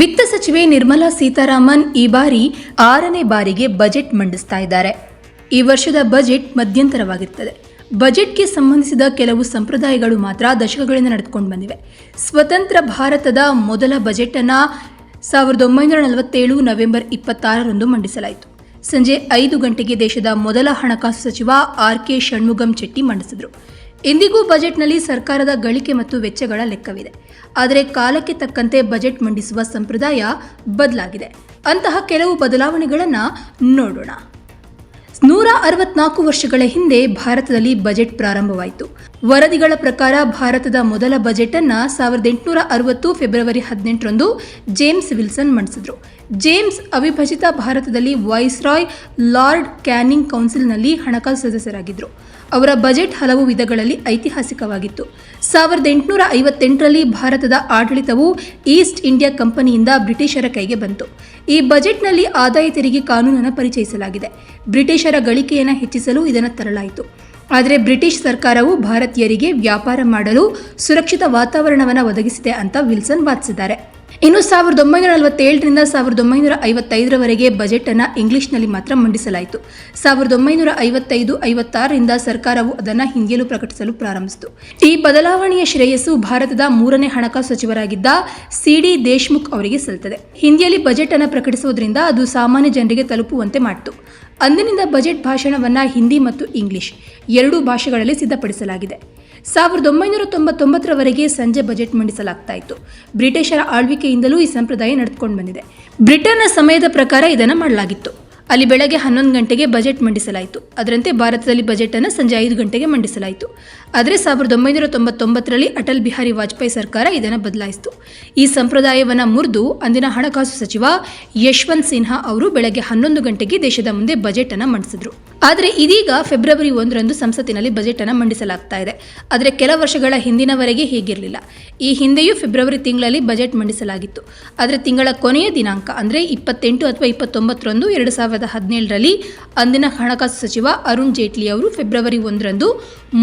ವಿತ್ತ ಸಚಿವೆ ನಿರ್ಮಲಾ ಸೀತಾರಾಮನ್ ಈ ಬಾರಿ ಆರನೇ ಬಾರಿಗೆ ಬಜೆಟ್ ಮಂಡಿಸ್ತಾ ಇದ್ದಾರೆ. ಈ ವರ್ಷದ ಬಜೆಟ್ ಮಧ್ಯಂತರವಾಗಿರ್ತದೆ. ಬಜೆಟ್ಗೆ ಸಂಬಂಧಿಸಿದ ಕೆಲವು ಸಂಪ್ರದಾಯಗಳು ಮಾತ್ರ ದಶಕಗಳಿಂದ ನಡೆದುಕೊಂಡು ಬಂದಿವೆ. ಸ್ವತಂತ್ರ ಭಾರತದ ಮೊದಲ ಬಜೆಟ್ ಅನ್ನ ಸಾವಿರದ ಒಂಬೈನೂರ ನಲವತ್ತೇಳು ನವೆಂಬರ್ ಇಪ್ಪತ್ತಾರರಂದು ಮಂಡಿಸಲಾಯಿತು. ಸಂಜೆ ಐದು ಗಂಟೆಗೆ ದೇಶದ ಮೊದಲ ಹಣಕಾಸು ಸಚಿವ ಆರ್ ಕೆ ಷಣ್ಮುಗಂ ಚೆಟ್ಟಿ ಮಂಡಿಸಿದರು. ಇಂದಿಗೂ ಬಜೆಟ್ನಲ್ಲಿ ಸರ್ಕಾರದ ಗಳಿಕೆ ಮತ್ತು ವೆಚ್ಚಗಳ ಲೆಕ್ಕವಿದೆ. ಆದರೆ ಕಾಲಕ್ಕೆ ತಕ್ಕಂತೆ ಬಜೆಟ್ ಮಂಡಿಸುವ ಸಂಪ್ರದಾಯ ಬದಲಾಗಿದೆ. ಅಂತಹ ಕೆಲವು ಬದಲಾವಣೆಗಳನ್ನು ನೋಡೋಣ. ನೂರ ಅರವತ್ನಾಲ್ಕು ವರ್ಷಗಳ ಹಿಂದೆ ಭಾರತದಲ್ಲಿ ಬಜೆಟ್ ಪ್ರಾರಂಭವಾಯಿತು. ವರದಿಗಳ ಪ್ರಕಾರ ಭಾರತದ ಮೊದಲ ಬಜೆಟ್ ಅನ್ನ ಸಾವಿರದ ಎಂಟುನೂರ ಅರವತ್ತು ಫೆಬ್ರವರಿ ಹದಿನೆಂಟರಂದು ಜೇಮ್ಸ್ ವಿಲ್ಸನ್ ಮಂಡಿಸಿದ್ರು. ಜೇಮ್ಸ್ ಅವಿಭಜಿತ ಭಾರತದಲ್ಲಿ ವಾಯ್ಸ್ರಾಯ್ ಲಾರ್ಡ್ ಕ್ಯಾನಿಂಗ್ ಕೌನ್ಸಿಲ್ನಲ್ಲಿ ಹಣಕಾಸು ಸದಸ್ಯರಾಗಿದ್ದರು ಅವರ ಬಜೆಟ್ ಹಲವು ವಿಧಗಳಲ್ಲಿ ಐತಿಹಾಸಿಕವಾಗಿತ್ತು. ಸಾವಿರದ ಎಂಟುನೂರ ಐವತ್ತೆಂಟರಲ್ಲಿ ಭಾರತದ ಆಡಳಿತವು ಈಸ್ಟ್ ಇಂಡಿಯಾ ಕಂಪನಿಯಿಂದ ಬ್ರಿಟಿಷರ ಕೈಗೆ ಬಂತು. ಈ ಬಜೆಟ್ನಲ್ಲಿ ಆದಾಯ ತೆರಿಗೆ ಕಾನೂನನ್ನು ಪರಿಚಯಿಸಲಾಗಿದೆ. ಬ್ರಿಟಿಷರ ಗಳಿಕೆಯನ್ನು ಹೆಚ್ಚಿಸಲು ಇದನ್ನು ತರಲಾಯಿತು. ಆದರೆ ಬ್ರಿಟಿಷ್ ಸರ್ಕಾರವು ಭಾರತೀಯರಿಗೆ ವ್ಯಾಪಾರ ಮಾಡಲು ಸುರಕ್ಷಿತ ವಾತಾವರಣವನ್ನು ಒದಗಿಸಿದೆ ಅಂತ ವಿಲ್ಸನ್ ವಾದಿಸಿದ್ದಾರೆ. ಇನ್ನು ಸಾವಿರದ ಒಂಬೈನೂರ ನಲವತ್ತೇಳರಿಂದ ಸಾವಿರದ ಒಂಬೈನೂರ ಐವತ್ತೈದರವರೆಗೆ ಬಜೆಟ್ ಅನ್ನು ಇಂಗ್ಲಿಷ್ನಲ್ಲಿ ಮಾತ್ರ ಮಂಡಿಸಲಾಯಿತು. ಸಾವಿರದ ಒಂಬೈನೂರ ಐವತ್ತೈದು ಐವತ್ತಾರರಿಂದ ಸರ್ಕಾರವು ಅದನ್ನು ಹಿಂದಿಯಲ್ಲೂ ಪ್ರಕಟಿಸಲು ಪ್ರಾರಂಭಿಸಿತು. ಈ ಬದಲಾವಣೆಯ ಶ್ರೇಯಸ್ಸು ಭಾರತದ ಮೂರನೇ ಹಣಕಾಸು ಸಚಿವರಾಗಿದ್ದ ಸಿ ಡಿ ದೇಶ್ಮುಖ್ ಅವರಿಗೆ ಸಲ್ತದೆ ಹಿಂದಿಯಲ್ಲಿ ಬಜೆಟ್ ಅನ್ನು ಪ್ರಕಟಿಸುವುದರಿಂದ ಅದು ಸಾಮಾನ್ಯ ಜನರಿಗೆ ತಲುಪುವಂತೆ ಮಾಡಿತು. ಅಂದಿನಿಂದ ಬಜೆಟ್ ಭಾಷಣವನ್ನು ಹಿಂದಿ ಮತ್ತು ಇಂಗ್ಲಿಷ್ ಎರಡೂ ಭಾಷೆಗಳಲ್ಲಿ ಸಿದ್ಧಪಡಿಸಲಾಗಿದೆ. ಸಾವಿರದ ಒಂಬೈನೂರ ತೊಂಬತ್ತೊಂಬತ್ತರವರೆಗೆ ಸಂಜೆ ಬಜೆಟ್ ಮಂಡಿಸಲಾಗ್ತಾ ಇತ್ತು ಬ್ರಿಟಿಷರ ಆಳ್ವಿಕೆಯಿಂದಲೂ ಈ ಸಂಪ್ರದಾಯ ನಡೆದುಕೊಂಡು ಬಂದಿದೆ. ಬ್ರಿಟನ್ನ ಸಮಯದ ಪ್ರಕಾರ ಇದನ್ನು ಮಾಡಲಾಗಿತ್ತು. ಅಲ್ಲಿ ಬೆಳಗ್ಗೆ ಹನ್ನೊಂದು ಗಂಟೆಗೆ ಬಜೆಟ್ ಮಂಡಿಸಲಾಯಿತು. ಅದರಂತೆ ಭಾರತದಲ್ಲಿ ಬಜೆಟ್ ಅನ್ನು ಸಂಜೆ ಐದು ಗಂಟೆಗೆ ಮಂಡಿಸಲಾಯಿತು. ಆದರೆ ಸಾವಿರದ ಒಂಬೈನೂರ ತೊಂಬತ್ತೊಂಬತ್ತರಲ್ಲಿ ಅಟಲ್ ಬಿಹಾರಿ ವಾಜಪೇಯಿ ಸರ್ಕಾರ ಇದನ್ನು ಬದಲಾಯಿಸಿತು. ಈ ಸಂಪ್ರದಾಯವನ್ನು ಮುರಿದು ಅಂದಿನ ಹಣಕಾಸು ಸಚಿವ ಯಶವಂತ್ ಸಿನ್ಹಾ ಅವರು ಬೆಳಗ್ಗೆ ಹನ್ನೊಂದು ಗಂಟೆಗೆ ದೇಶದ ಮುಂದೆ ಬಜೆಟ್ ಅನ್ನು ಮಂಡಿಸಿದ್ರು. ಆದರೆ ಇದೀಗ ಫೆಬ್ರವರಿ ಒಂದರಂದು ಸಂಸತ್ತಿನಲ್ಲಿ ಬಜೆಟ್ ಅನ್ನು ಮಂಡಿಸಲಾಗ್ತಾ ಇದೆ. ಆದರೆ ಕೆಲ ವರ್ಷಗಳ ಹಿಂದಿನವರೆಗೆ ಹೀಗಿರಲಿಲ್ಲ. ಈ ಹಿಂದೆಯೂ ಫೆಬ್ರವರಿ ತಿಂಗಳಲ್ಲಿ ಬಜೆಟ್ ಮಂಡಿಸಲಾಗಿತ್ತು. ಆದರೆ ತಿಂಗಳ ಕೊನೆಯ ದಿನಾಂಕ ಅಂದರೆ ಇಪ್ಪತ್ತೆಂಟು ಅಥವಾ ಇಪ್ಪತ್ತೊಂಬತ್ತರಂದು ಎರಡು ಸಾವಿರದ ಹದಿನೇಳರಲ್ಲಿ ಅಂದಿನ ಹಣಕಾಸು ಸಚಿವ ಅರುಣ್ ಜೇಟ್ಲಿ ಅವರು ಫೆಬ್ರವರಿ ಒಂದರಂದು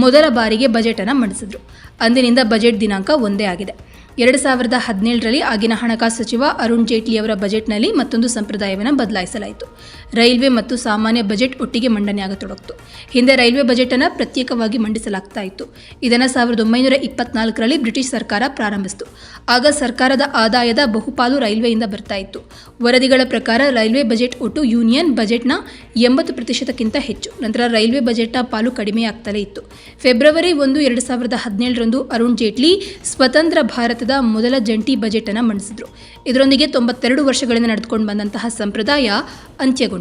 ಮೊದಲ ಬಾರಿಗೆ ಬಜೆಟ್ ಅನ್ನು ಮಂಡಿಸಿದ್ರು. ಅಂದಿನಿಂದ ಬಜೆಟ್ ದಿನಾಂಕ ಒಂದೇ ಆಗಿದೆ. ಎರಡು ಸಾವಿರದ ಹದಿನೇಳರಲ್ಲಿ ಆಗಿನ ಹಣಕಾಸು ಸಚಿವ ಅರುಣ್ ಜೇಟ್ಲಿ ಅವರ ಬಜೆಟ್ನಲ್ಲಿ ಮತ್ತೊಂದು ಸಂಪ್ರದಾಯವನ್ನು ಬದಲಾಯಿಸಲಾಯಿತು. ರೈಲ್ವೆ ಮತ್ತು ಸಾಮಾನ್ಯ ಬಜೆಟ್ ಒಟ್ಟಿಗೆ ಮಂಡನೆಯಾಗತೊಡಗಿತು ಹಿಂದೆ ರೈಲ್ವೆ ಬಜೆಟ್ ಅನ್ನು ಪ್ರತ್ಯೇಕವಾಗಿ ಮಂಡಿಸಲಾಗ್ತಾ ಇತ್ತು. ಇದನ್ನು ಸಾವಿರದ ಒಂಬೈನೂರ ಇಪ್ಪತ್ನಾಲ್ಕರಲ್ಲಿ ಬ್ರಿಟಿಷ್ ಸರ್ಕಾರ ಪ್ರಾರಂಭಿಸಿತು. ಆಗ ಸರ್ಕಾರದ ಆದಾಯದ ಬಹುಪಾಲು ರೈಲ್ವೆಯಿಂದ ಬರ್ತಾ ಇತ್ತು. ವರದಿಗಳ ಪ್ರಕಾರ ರೈಲ್ವೆ ಬಜೆಟ್ ಒಟ್ಟು ಯೂನಿಯನ್ ಬಜೆಟ್ನ ಎಂಬತ್ತು ಪ್ರತಿಶತಕ್ಕಿಂತ ಹೆಚ್ಚು. ನಂತರ ರೈಲ್ವೆ ಬಜೆಟ್ನ ಪಾಲು ಕಡಿಮೆಯಾಗ್ತಲೇ ಇತ್ತು. ಫೆಬ್ರವರಿ ಒಂದು, ಎರಡು ಸಾವಿರದ ಹದಿನೇಳರಂದು ಅರುಣ್ ಜೇಟ್ಲಿ ಸ್ವತಂತ್ರ ಭಾರತದ ಮೊದಲ ಜಂಟಿ ಬಜೆಟ್ ಅನ್ನು ಮಂಡಿಸಿದ್ರು. ಇದರೊಂದಿಗೆ ತೊಂಬತ್ತೆರಡು ವರ್ಷಗಳಿಂದ ನಡೆದುಕೊಂಡು ಬಂದಂತಹ ಸಂಪ್ರದಾಯ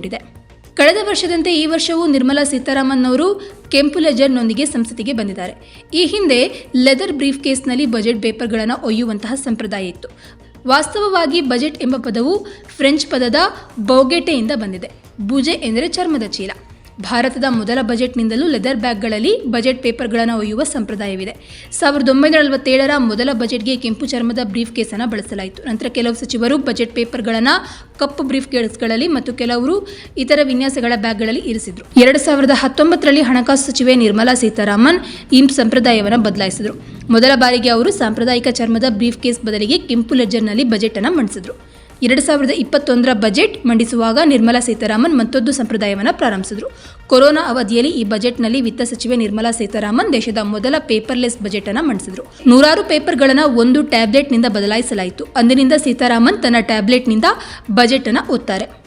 ಅಂತ್ಯಗೊಂಡಿದೆ ಕಳೆದ ವರ್ಷದಂತೆ ಈ ವರ್ಷವೂ ನಿರ್ಮಲಾ ಸೀತಾರಾಮನ್ ಅವರು ಕೆಂಪು ಲೆಜರ್ನೊಂದಿಗೆ ಸಂಸತ್ತಿಗೆ ಬಂದಿದ್ದಾರೆ. ಈ ಹಿಂದೆ ಲೆದರ್ ಬ್ರೀಫ್ ಕೇಸ್ನಲ್ಲಿ ಬಜೆಟ್ ಪೇಪರ್ಗಳನ್ನು ಒಯ್ಯುವಂತಹ ಸಂಪ್ರದಾಯ ಇತ್ತು. ವಾಸ್ತವವಾಗಿ ಬಜೆಟ್ ಎಂಬ ಪದವು ಫ್ರೆಂಚ್ ಪದದ ಬೌಗೆಟೆಯಿಂದ ಬಂದಿದೆ. ಬುಜೆ ಎಂದರೆ ಚರ್ಮದ ಚೀಲ. ಭಾರತದ ಮೊದಲ ಬಜೆಟ್ನಿಂದಲೂ ಲೆದರ್ ಬ್ಯಾಗ್ಗಳಲ್ಲಿ ಬಜೆಟ್ ಪೇಪರ್ಗಳನ್ನು ಒಯ್ಯುವ ಸಂಪ್ರದಾಯವಿದೆ. ಸಾವಿರದ ಒಂಬೈನೂರ ನಲವತ್ತೇಳರ ಮೊದಲ ಬಜೆಟ್ಗೆ ಕೆಂಪು ಚರ್ಮದ ಬ್ರೀಫ್ ಕೇಸನ್ನು ಬಳಸಲಾಯಿತು. ನಂತರ ಕೆಲವು ಸಚಿವರು ಬಜೆಟ್ ಪೇಪರ್ಗಳನ್ನು ಕಪ್ಪು ಬ್ರೀಫ್ ಕೇಸ್ಗಳಲ್ಲಿ ಮತ್ತು ಕೆಲವರು ಇತರ ವಿನ್ಯಾಸಗಳ ಬ್ಯಾಗ್ಗಳಲ್ಲಿ ಇರಿಸಿದ್ರು. ಎರಡು ಸಾವಿರದ ಹತ್ತೊಂಬತ್ತರಲ್ಲಿ ಹಣಕಾಸು ಸಚಿವೆ ನಿರ್ಮಲಾ ಸೀತಾರಾಮನ್ ಈ ಸಂಪ್ರದಾಯವನ್ನು ಬದಲಾಯಿಸಿದರು. ಮೊದಲ ಬಾರಿಗೆ ಅವರು ಸಾಂಪ್ರದಾಯಿಕ ಚರ್ಮದ ಬ್ರೀಫ್ ಕೇಸ್ ಬದಲಿಗೆ ಕೆಂಪು ಲೆಜರ್ನಲ್ಲಿ ಬಜೆಟ್ ಅನ್ನು ಮಂಡಿಸಿದ್ರು. ಎರಡು ಸಾವಿರದ ಇಪ್ಪತ್ತೊಂದರ ಬಜೆಟ್ ಮಂಡಿಸುವಾಗ ನಿರ್ಮಲಾ ಸೀತಾರಾಮನ್ ಮತ್ತೊಂದು ಸಂಪ್ರದಾಯವನ್ನು ಪ್ರಾರಂಭಿಸಿದರು. ಕೊರೋನಾ ಅವಧಿಯಲ್ಲಿ ಈ ಬಜೆಟ್ನಲ್ಲಿ ವಿತ್ತ ಸಚಿವೆ ನಿರ್ಮಲಾ ಸೀತಾರಾಮನ್ ದೇಶದ ಮೊದಲ ಪೇಪರ್ಲೆಸ್ ಬಜೆಟ್ ಅನ್ನು ಮಂಡಿಸಿದರು. ನೂರಾರು ಪೇಪರ್ಗಳನ್ನು ಒಂದು ಟ್ಯಾಬ್ಲೆಟ್ನಿಂದ ಬದಲಾಯಿಸಲಾಯಿತು. ಅಂದಿನಿಂದ ಸೀತಾರಾಮನ್ ತನ್ನ ಟ್ಯಾಬ್ಲೆಟ್ನಿಂದ ಬಜೆಟ್ ಅನ್ನು ಓದ್ತಾರೆ.